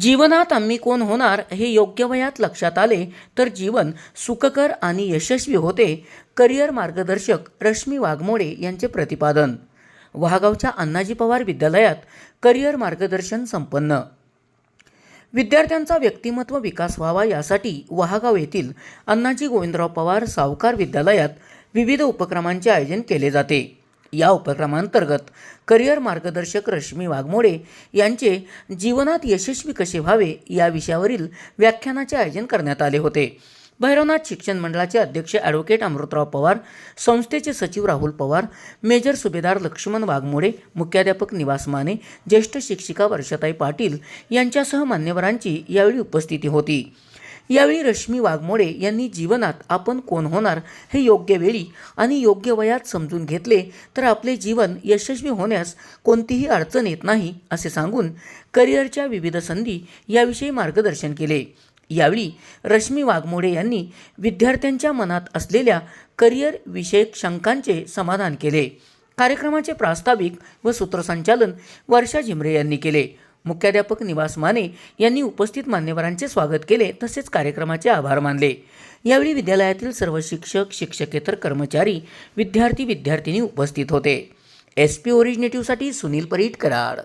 जीवनात आम्ही कोण होणार हे योग्य वयात लक्षात आले तर जीवन सुखकर आणि यशस्वी होते करिअर मार्गदर्शक रश्मी वाघमोडे यांचे प्रतिपादन. वहागावच्या अण्णाजी पवार विद्यालयात करिअर मार्गदर्शन संपन्न. विद्यार्थ्यांचा व्यक्तिमत्व विकास व्हावा यासाठी वहागाव येथील अण्णाजी गोविंदराव पवार सावकार विद्यालयात विविध उपक्रमांचे आयोजन केले जाते. या उपक्रमांतर्गत करिअर मार्गदर्शक रश्मी वाघमोडे यांचे जीवनात यशस्वी कसे व्हावे या विषयावरील व्याख्यानाचे आयोजन करण्यात आले होते. भैरवनाथ शिक्षण मंडळाचे अध्यक्ष ॲडव्होकेट अमृतराव पवार संस्थेचे सचिव राहुल पवार मेजर सुभेदार लक्ष्मण वाघमोडे मुख्याध्यापक निवास माने ज्येष्ठ शिक्षिका वर्षाताई पाटील यांच्यासह मान्यवरांची यावेळी उपस्थिती होती. यावेळी रश्मी वाघमोडे यांनी जीवनात आपण कोण होणार हे योग्य वेळी आणि योग्य वयात समजून घेतले तर आपले जीवन यशस्वी होण्यास कोणतीही अडचण येत नाही असे सांगून करिअरच्या विविध संधी याविषयी मार्गदर्शन केले. यावेळी रश्मी वाघमोडे यांनी विद्यार्थ्यांच्या मनात असलेल्या करिअर विषयक शंकांचे समाधान केले. कार्यक्रमाचे प्रास्ताविक व सूत्रसंचालन वर्षा झिमरे यांनी केले. मुख्याध्यापक निवास माने यांनी उपस्थित मान्यवरांचे स्वागत केले तसेच कार्यक्रमाचे आभार मानले. यावेळी विद्यालयातील सर्व शिक्षक शिक्षकेतर कर्मचारी विद्यार्थी विद्यार्थिनी उपस्थित होते. एस पी ओरिजिनेटिव्हसाठी सुनील परीट कराड.